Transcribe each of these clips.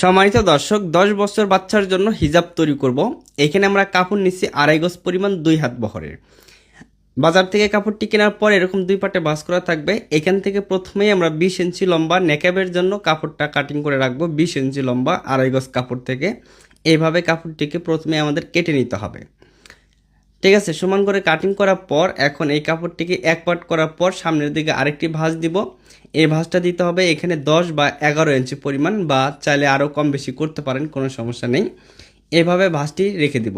সম্মানিত দর্শক, দশ বছর বাচ্চার জন্য হিজাব তৈরি করব। এখানে আমরা কাপড় নিচ্ছি আড়াই গজ পরিমাণ দুই হাত বহরের। বাজার থেকে কাপড়টি কেনার পর এরকম দুই পাটে ভাঁজ করা থাকবে। এখান থেকে প্রথমেই আমরা বিশ ইঞ্চি লম্বা নেকাবের জন্য কাপড়টা কাটিং করে রাখব, বিশ ইঞ্চি লম্বা আড়াই গজ কাপড় থেকে। এইভাবে কাপড়টিকে প্রথমে আমাদের কেটে নিতে হবে। ঠিক আছে, সমান করে কাটিং করার পর এখন এই কাপড়টিকে এক পাট করার পর সামনের দিকে আরেকটি ভাঁজ দিব। এই ভাঁজটা দিতে হবে। এখানে দশ বা এগারো ইঞ্চি পরিমাণ বা চাইলে আরও কম বেশি করতে পারেন, কোনো সমস্যা নেই। এভাবে ভাঁজটি রেখে দিব।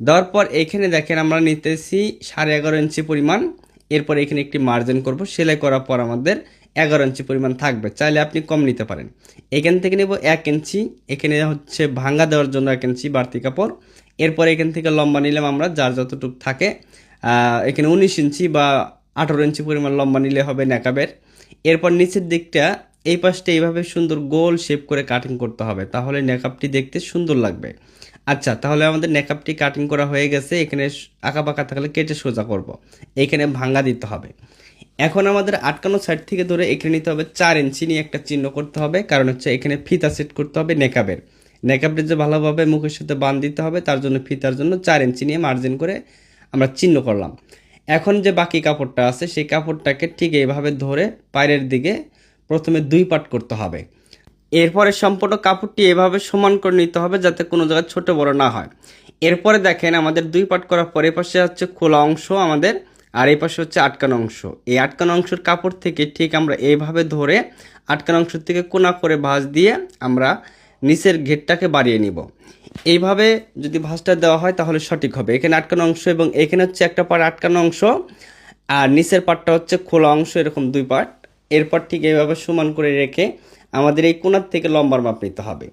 দেওয়ার এখানে দেখেন আমরা নিতেছি সাড়ে এগারো ইঞ্চি পরিমাণ। এরপর এখানে একটি মার্জিন করব। সেলাই করার পর আমাদের এগারো ইঞ্চি পরিমাণ থাকবে। চাইলে আপনি কম নিতে পারেন। এখান থেকে নেব এক ইঞ্চি এখানে হচ্ছে ভাঙ্গা দেওয়ার জন্য এক ইঞ্চি বাড়তি কাপড়। এরপর এখান থেকে লম্বা নিলাম আমরা, যার যতটুকু থাকে। এখানে উনিশ ইঞ্চি বা আঠারো ইঞ্চি পরিমাণ লম্বা নিলে হবে নেকাবের। এরপর নিচের দিকটা, এই পাশটা এইভাবে সুন্দর গোল শেপ করে কাটিং করতে হবে, তাহলে নেকআপটি দেখতে সুন্দর লাগবে। আচ্ছা তাহলে আমাদের নেকআপটি কাটিং করা হয়ে গেছে, এখানে আঁকা বাঁকা থাকলে কেটে সোজা করব। এখানে ভাঙ্গা দিতে হবে। এখন আমাদের আটকানো সাইড থেকে ধরে এখানে নিতে হবে চার ইঞ্চি নিয়ে একটা চিহ্ন করতে হবে, কারণ হচ্ছে এখানে ফিতা সেট করতে হবে নেকাবের নেকাবটা যে ভালোভাবে মুখের সাথে বান দিতে হবে, তার জন্য ফিতার জন্য চার ইঞ্চি নিয়ে মার্জিন করে আমরা চিহ্ন করলাম। এখন যে বাকি কাপড়টা আছে, সেই কাপড়টাকে ঠিক এইভাবে ধরে পায়ের দিকে প্রথমে দুই পাট করতে হবে। এরপরে সম্পূর্ণ কাপড়টি এভাবে সমান করে নিতে হবে যাতে কোনো জায়গায় ছোট বড় না হয়। এরপরে দেখেন আমাদের দুই পাট করার পরে পাশে হচ্ছে খোলা অংশ আমাদের, আর এই পাশে হচ্ছে আটকানো অংশ। এই আটকানো অংশের কাপড় থেকে ঠিক আমরা এইভাবে ধরে আটকানো অংশ থেকে কোনা করে ভাঁজ দিয়ে আমরা নিচের ঘেরটাকে বাড়িয়ে নিব। এইভাবে যদি ভাঁজটা দেওয়া হয় তাহলে সঠিক হবে। এখানে আটকানো অংশ এবং এখানে হচ্ছে একটা পাট আটকানো অংশ আর নিচের পাটটা হচ্ছে খোলা অংশ, এরকম দুই পাট এরপর ঠিক এইভাবে সমান করে রেখে আমাদের এই কোনার থেকে লম্বার মাপ নিতে হবে।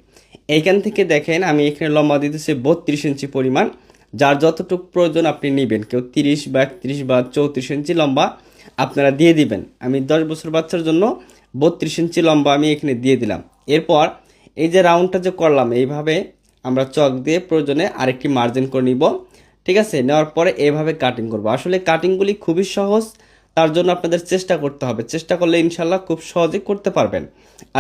এইখান থেকে দেখেন আমি এখানে লম্বা দিতেছি বত্রিশ ইঞ্চি পরিমাণ, যার যতটুকু প্রয়োজন আপনি নেবেন। কেউ তিরিশ বা একত্রিশ বা চৌত্রিশ ইঞ্চি লম্বা আপনারা দিয়ে দিবেন। আমি দশ বছর বাচ্চার জন্য বত্রিশ ইঞ্চি লম্বা আমি এখানে দিয়ে দিলাম। এরপর এই যে রাউন্ডটা যে করলাম, এইভাবে আমরা চক দিয়ে প্রয়োজনে আরেকটি মার্জিন করে নিব। ঠিক আছে? নেওয়ার পরে এইভাবে কাটিং করব। আসলে কাটিংগুলি খুবই সহজ, তার জন্য আপনাদের চেষ্টা করতে হবে। চেষ্টা করলে ইনশাল্লাহ খুব সহজে করতে পারবেন।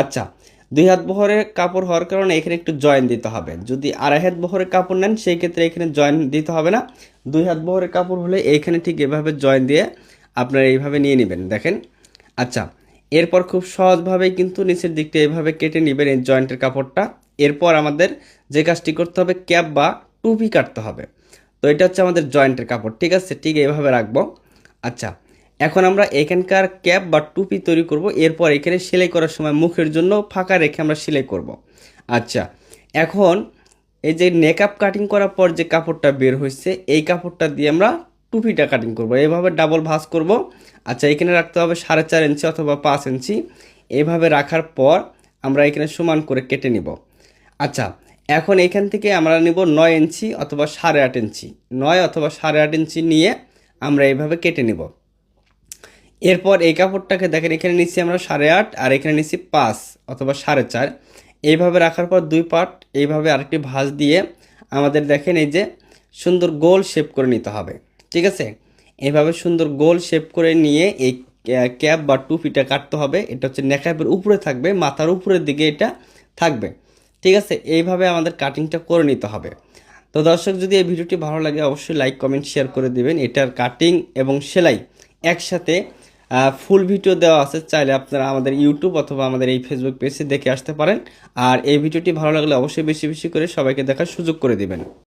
আচ্ছা দুই হাত বহরের কাপড় হওয়ার কারণে এখানে একটু জয়েন দিতে হবে। যদি আড়াই হাত বহরের কাপড় নেন, সেই ক্ষেত্রে এখানে জয়েন দিতে হবে না। দুই হাত বহরের কাপড় হলে এইখানে ঠিক এভাবে জয়েন দিয়ে আপনারা এইভাবে নিয়ে নেবেন। দেখেন? আচ্ছা এরপর খুব সহজভাবেই কিন্তু নিচের দিকটা এভাবে কেটে নেবেন এই জয়েন্টের কাপড়টা। এরপর আমাদের যে কাজটি করতে হবে ক্যাপ বা টুপি কাটতে হবে। তো এটা হচ্ছে আমাদের জয়েন্টের কাপড়, ঠিক আছে? ঠিক এইভাবে রাখব। আচ্ছা এখন আমরা এখানকার ক্যাপ বা টুপি তৈরি করব। এরপর এখানে সেলাই করার সময় মুখের জন্য ফাঁকা রেখে আমরা সেলাই করব। আচ্ছা এখন এই যে নেকআপ কাটিং করার পর যে কাপড়টা বের হয়েছে, এই কাপড়টা দিয়ে আমরা টুপিটা কাটিং করব। এইভাবে ডাবল ভাঁজ করব। আচ্ছা এখানে রাখতে হবে সাড়ে চার ইঞ্চি অথবা পাঁচ ইঞ্চি এইভাবে রাখার পর আমরা এখানে সমান করে কেটে নিব। আচ্ছা এখন এখান থেকে আমরা নিব নয় ইঞ্চি অথবা সাড়ে আট ইঞ্চি নয় অথবা সাড়ে আট ইঞ্চি নিয়ে আমরা এইভাবে কেটে নিব। এরপর এই কাপড়টাকে দেখেন, এখানে নিচ্ছি আমরা সাড়ে আট আর এখানে নিচ্ছি পাঁচ অথবা সাড়ে চার। এইভাবে রাখার পর দুই পার্ট এইভাবে আরেকটি ভাঁজ দিয়ে আমাদের দেখেন এই যে সুন্দর গোল শেপ করে নিতে হবে। ঠিক আছে? এইভাবে সুন্দর গোল শেপ করে নিয়ে এই ক্যাপ বা টুপিটা কাটতে হবে। এটা হচ্ছে নেকাপের উপরে থাকবে, মাথার উপরের দিকে এটা থাকবে। ঠিক আছে? এইভাবে আমাদের কাটিংটা করে নিতে হবে। তো দর্শক, যদি এই ভিডিওটি ভালো লাগে, অবশ্যই লাইক কমেন্ট শেয়ার করে দিবেন। এটার কাটিং এবং সেলাই একসাথে ফুল ভিডিও দেওয়া আছে। চাইলে আপনারা আমাদের ইউটিউব অথবা আমাদের এই ফেসবুক পেজে দেখে আসতে পারেন। আর এই ভিডিওটি ভালো লাগলে অবশ্যই বেশি বেশি করে সবাইকে দেখার সুযোগ করে দিবেন।